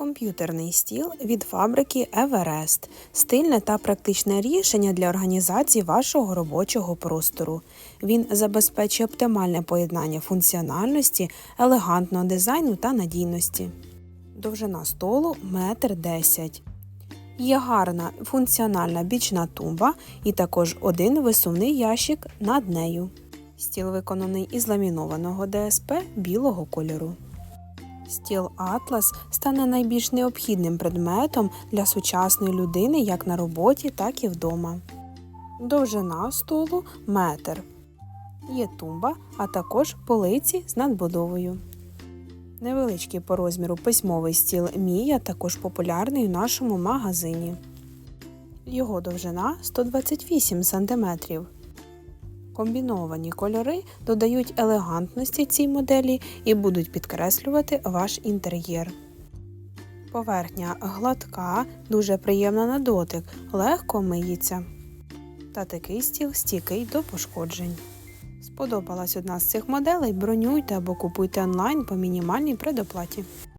Комп'ютерний стіл від фабрики Еверест стильне та практичне рішення для організації вашого робочого простору. Він забезпечує оптимальне поєднання функціональності, елегантного дизайну та надійності. Довжина столу 1,10 м. Є гарна функціональна бічна тумба і також один висувний ящик над нею. Стіл виконаний із ламінованого ДСП білого кольору. Стіл Атлас стане найбільш необхідним предметом для сучасної людини як на роботі, так і вдома. Довжина столу метр. Є тумба, а також полиці з надбудовою. Невеличкий по розміру письмовий стіл Мія також популярний у нашому магазині. Його довжина 128 см. Комбіновані кольори додають елегантності цій моделі і будуть підкреслювати ваш інтер'єр. Поверхня гладка, дуже приємна на дотик, легко миється. Та такий стіл стійкий до пошкоджень. Сподобалась одна з цих моделей, бронюйте або купуйте онлайн по мінімальній предоплаті.